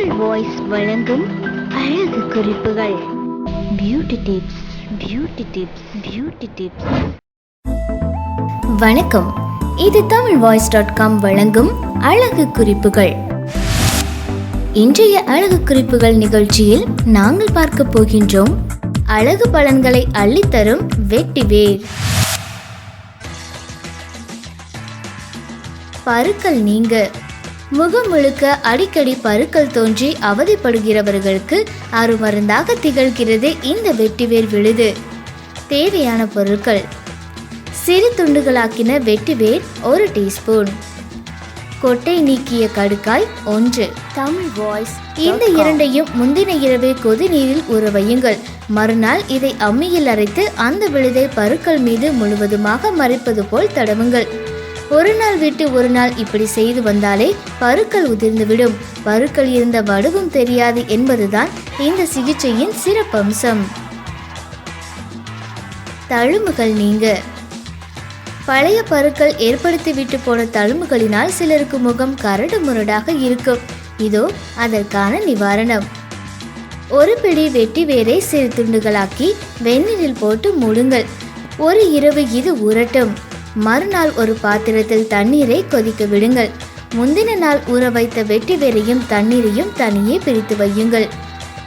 Tamil voice வழங்கும் அழகு குறிப்புகள். Beauty tips beauty tips beauty tips வணக்கம். இது தமிழ் வாய்ஸ் டாட் காம் வழங்கும் அழகு குறிப்புகள். இன்றைய அழகு குறிப்புகள் நிகழ்ச்சியில் நாங்கள் பார்க்க போகின்றோம் அழகு பலன்களை அள்ளித்தரும் வெட்டிவேர் பருக்கள் நீங்க. முகம் முழுக்க அடிக்கடி பருக்கள் தோன்றி அவதிப்படுகிறவர்களுக்கு அருமருந்தாக திகழ்கிறது இந்த வெட்டிவேர் விழுது. தேவையான பொருட்கள். சிறு துண்டுகளாக்கின வெட்டிவேர் ஒரு டீஸ்பூன். கொட்டை நீக்கிய கடுக்காய் ஒன்று. தமிழ் வாய்ஸ் இந்த இரண்டையும் முந்தின இரவே கொதி நீரில் ஊற வையுங்கள். மறுநாள் இதை அம்மியில் அரைத்து அந்த விழுதை பருக்கள் மீது முழுவதுமாக மறைப்பது போல் தடவுங்கள். ஒரு நாள் விட்டு ஒரு நாள் இப்படி செய்து வந்தாலே பருக்கள் உதிர்ந்துவிடும். பருக்கள் இருந்த வடுவும் தெரியாது என்பதுதான் இந்த சிகிச்சையின் சிறப்பம்சம் தழும்புகள் நீங்க. பழைய பருக்கள் ஏற்படுத்தி விட்டு போன தழும்புகளினால் சிலருக்கு முகம் கரடு முரடாக இருக்கும். இதோ அதற்கான நிவாரணம். ஒரு பிடி வெட்டி வேரை சிறு துண்டுகளாக்கி வெந்நீரில் போட்டு மூடுங்கள். ஒரு இரவு இது உரட்டும். மறுநாள் ஒரு பாத்திரத்தில் தண்ணீரை கொதிக்க விடுங்கள். முந்தின நாள் ஊற வைத்த வெட்டி வேரையும் தண்ணீரையும் தனியே பிரித்து வையுங்கள்.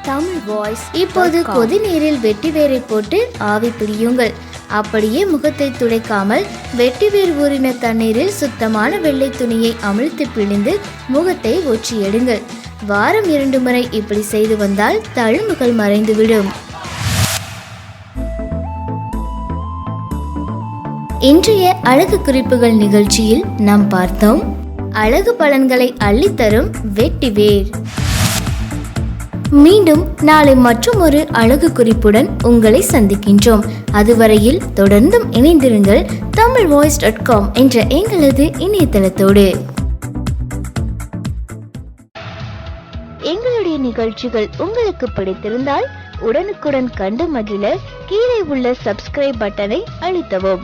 தமிழ் வாய்ஸ் இப்போது கொதி நீரில் வெட்டி வேரை போட்டு ஆவி பிடியுங்கள் அப்படியே முகத்தை துடைக்காமல் வெட்டி வேர் ஊறின தண்ணீரில் சுத்தமான வெள்ளை துணியை அமிழ்த்து பிழிந்து முகத்தை ஒற்றி எடுங்கள் வாரம் இரண்டு முறை இப்படி செய்து வந்தால் தழும்புகள் மறைந்துவிடும். இன்றைய அழகு குறிப்புகள் நிகழ்ச்சியில் நாம் பார்த்தோம் அழகு பலன்களை அள்ளித்தரும் வெட்டிவேர் மீண்டும் நாளை மற்றும் ஒரு அழகு குறிப்புடன் உங்களை சந்திக்கின்றோம். அதுவரையில் தொடர்ந்தும் இணைந்திருங்கள் தமிழ் வாய்ஸ் டாட் காம் என்ற எங்களது இணையதளத்தோடு. எங்களுடைய நிகழ்ச்சிகள் உங்களுக்கு பிடித்திருந்தால் உடனுக்குடன் கண்டு மகிழ கீழே உள்ள சப்ஸ்கிரைப் பட்டனை அழுத்தவும்.